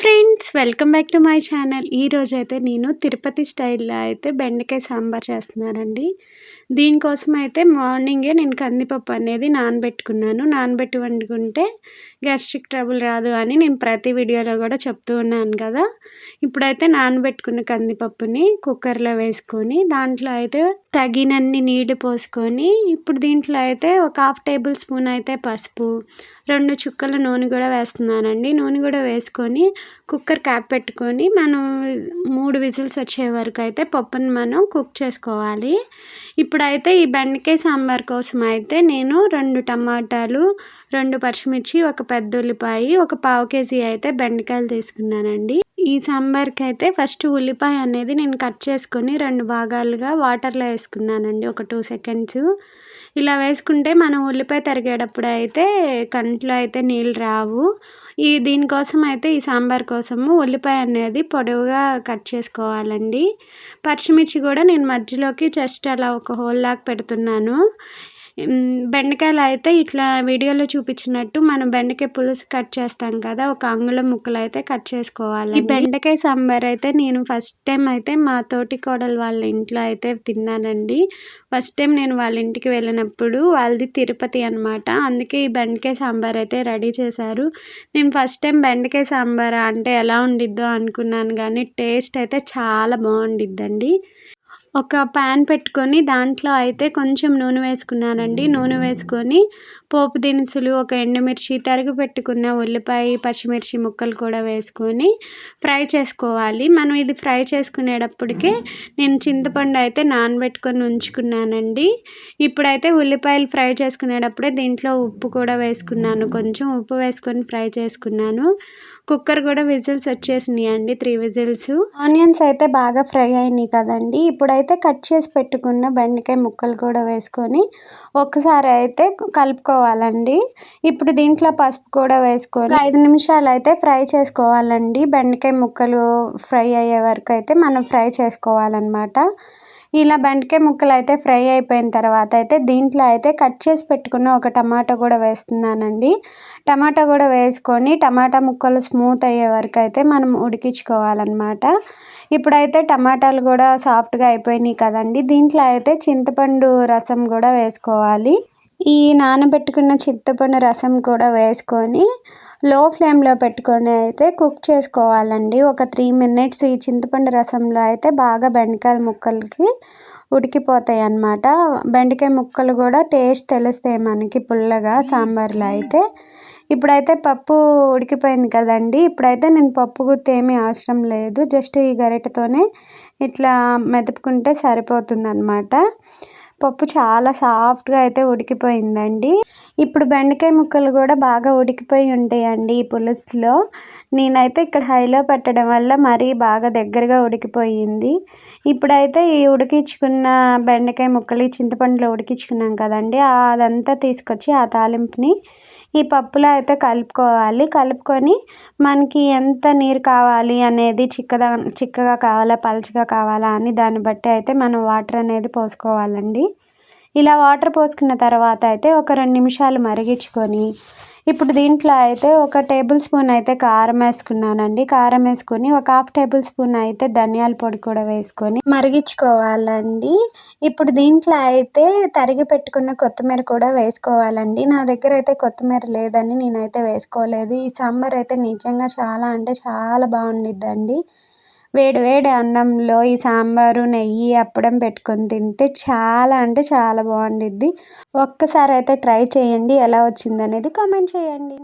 Friends welcome back to my channel. ఈరోజు అయితే నేను తిరుపతి స్టైల్లో అయితే బెండకాయ సాంబార్ చేస్తున్నానండి. దీనికోసం అయితే మార్నింగే నేను కందిపప్పు అనేది నానబెట్టుకున్నాను. నానబెట్టి వండుకుంటే గ్యాస్ట్రిక్ ట్రబుల్ రాదు అని నేను ప్రతి వీడియోలో కూడా చెప్తూ ఉన్నాను కదా. ఇప్పుడైతే నానబెట్టుకున్న కందిపప్పుని కుక్కర్లో వేసుకొని దాంట్లో అయితే తగినన్ని నీళ్ళు పోసుకొని ఇప్పుడు దీంట్లో అయితే ఒక హాఫ్ టేబుల్ స్పూన్ అయితే పసుపు రెండు చుక్కల నూనె కూడా వేస్తున్నానండి. నూనె కూడా వేసుకొని కుక్కర్ క్యాప్ పెట్టుకొని మనం మూడు విజిల్స్ వచ్చే వరకు అయితే పప్పుని మనం కుక్ చేసుకోవాలి. ఇప్పుడైతే ఈ బెండకాయ సాంబార్ కోసం అయితే నేను రెండు టమాటాలు రెండు పచ్చిమిర్చి ఒక పెద్ద ఉల్లిపాయ ఒక పావు కేజీ అయితే బెండకాయలు తీసుకున్నానండి. ఈ సాంబార్కి అయితే ఫస్ట్ ఉల్లిపాయ అనేది నేను కట్ చేసుకొని రెండు భాగాలుగా వాటర్లో వేసుకున్నానండి ఒక టూ సెకండ్స్. ఇలా వేసుకుంటే మనం ఉల్లిపాయ తరిగేటప్పుడు అయితే కంట్లో అయితే నీళ్ళు రావు. ఈ దీనికోసం అయితే ఈ సాంబార్ కోసము ఉల్లిపాయ అనేది పొడవుగా కట్ చేసుకోవాలండి. పచ్చిమిర్చి కూడా నేను మధ్యలోకి జస్ట్ అలా ఒక హోల్ లాగా పెడుతున్నాను. బెండకాయలు అయితే ఇట్లా వీడియోలో చూపించినట్టు మనం బెండకాయ పులుసు కట్ చేస్తాం కదా ఒక అంగుళం ముక్కలు అయితే కట్ చేసుకోవాలి. ఈ బెండకాయ సాంబార్ అయితే నేను ఫస్ట్ టైం అయితే మా తోటి కోడలు వాళ్ళ ఇంట్లో అయితే తిన్నానండి. ఫస్ట్ టైం నేను వాళ్ళ ఇంటికి వెళ్ళినప్పుడు వాళ్ళది తిరుపతి అనమాట అందుకే ఈ బెండకాయ సాంబార్ అయితే రెడీ చేశారు. నేను ఫస్ట్ టైం బెండకాయ సాంబార్ అంటే ఎలా ఉండిద్దో అనుకున్నాను కానీ టేస్ట్ అయితే చాలా బాగుండిద్దండి. ఒక ప్యాన్ పెట్టుకొని దాంట్లో అయితే కొంచెం నూనె వేసుకున్నానండి. నూనె వేసుకొని పోపు దినుసులు ఒక ఎండుమిర్చి తరుగు పెట్టుకున్న ఉల్లిపాయ పచ్చిమిర్చి ముక్కలు కూడా వేసుకొని ఫ్రై చేసుకోవాలి. మనం ఇది ఫ్రై చేసుకునేటప్పటికే నేను చింతపండు అయితే నానబెట్టుకొని ఉంచుకున్నానండి. ఇప్పుడైతే ఉల్లిపాయలు ఫ్రై చేసుకునేటప్పుడే దీంట్లో ఉప్పు కూడా వేసుకున్నాను. కొంచెం ఉప్పు వేసుకొని ఫ్రై చేసుకున్నాను. కుక్కర్ కూడా విజిల్స్ వచ్చేసినాయి అండి త్రీ విజిల్స్. ఆనియన్స్ అయితే బాగా ఫ్రై అయినాయి కదండి. ఇప్పుడైతే కట్ చేసి పెట్టుకున్న బెండకాయ ముక్కలు కూడా వేసుకొని ఒకసారి అయితే కలుపుకో వేసుకోవాలండి. ఇప్పుడు దీంట్లో పసుపు కూడా వేసుకొని ఐదు నిమిషాలు అయితే ఫ్రై చేసుకోవాలండి. బెండకాయ ముక్కలు ఫ్రై అయ్యే వరకు అయితే మనం ఫ్రై చేసుకోవాలన్నమాట. ఇలా బెండకాయ ముక్కలు అయితే ఫ్రై అయిపోయిన తర్వాత అయితే దీంట్లో అయితే కట్ చేసి పెట్టుకున్న ఒక టమాటా కూడా వేస్తున్నానండి. టమాటా కూడా వేసుకొని టమాటా ముక్కలు స్మూత్ అయ్యే వరకు అయితే మనం ఉడికించుకోవాలన్నమాట. ఇప్పుడైతే టమాటాలు కూడా సాఫ్ట్గా అయిపోయినాయి కదండి. దీంట్లో అయితే చింతపండు రసం కూడా వేసుకోవాలి. ఈ నానబెట్టుకున్న చింతపండు రసం కూడా వేసుకొని లో ఫ్లేమ్లో పెట్టుకొని అయితే కుక్ చేసుకోవాలండి. ఒక త్రీ మినిట్స్ ఈ చింతపండు రసంలో అయితే బాగా బెండకాయ ముక్కలకి ఉడికిపోతాయి అన్నమాట. బెండకాయ ముక్కలు కూడా టేస్ట్ తెలుస్తాయి మనకి పుల్లగా సాంబార్లో అయితే. ఇప్పుడైతే పప్పు ఉడికిపోయింది కదండి. ఇప్పుడైతే నేను పప్పు గుత్తి ఏమీ అవసరం లేదు. జస్ట్ ఈ గరిటెతోనే ఇట్లా మెదుపుకుంటే సరిపోతుంది అనమాట పప్పు చాలా సాఫ్ట్గా అయితే ఉడికిపోయిందండి. ఇప్పుడు బెండకాయ ముక్కలు కూడా బాగా ఉడికిపోయి ఉంటాయండి ఈ పులుసులో. నేనైతే ఇక్కడ హైలో పెట్టడం వల్ల మరీ బాగా దగ్గరగా ఉడికిపోయింది. ఇప్పుడైతే ఈ ఉడికించుకున్న బెండకాయ ముక్కలు ఈ చింతపండులో ఉడికించుకున్నాం కదండి అదంతా తీసుకొచ్చి ఆ తాలింపుని ఈ పప్పులో అయితే కలుపుకోవాలి. కలుపుకొని మనకి ఎంత నీరు కావాలి అనేది చిక్కదా చిక్కగా కావాలా పలచగా కావాలా అని దాన్ని బట్టి అయితే మనం వాటర్ అనేది పోసుకోవాలండి. ఇలా వాటర్ పోసుకున్న తర్వాత అయితే ఒక రెండు నిమిషాలు మరిగించుకొని ఇప్పుడు దీంట్లో అయితే ఒక టేబుల్ స్పూన్ అయితే కారం వేసుకున్నానండి. కారం వేసుకొని ఒక హాఫ్ టేబుల్ స్పూన్ అయితే ధనియాల పొడి కూడా వేసుకొని మరిగించుకోవాలండి. ఇప్పుడు దీంట్లో అయితే తరిగి పెట్టుకున్న కొత్తిమీర కూడా వేసుకోవాలండి. నా దగ్గర అయితే కొత్తిమీర లేదని నేనైతే వేసుకోలేదు. ఈ సాంబార్ అయితే నిజంగా చాలా అంటే చాలా బాగుండిద్దండి. వేడి వేడి అన్నంలో ఈ సాంబారు నెయ్యి అప్పడం పెట్టుకొని తింటే చాలా అంటే చాలా బాగుండిద్ది. ఒక్కసారి అయితే ట్రై చేయండి ఎలా వచ్చింది అనేది కామెంట్ చేయండి.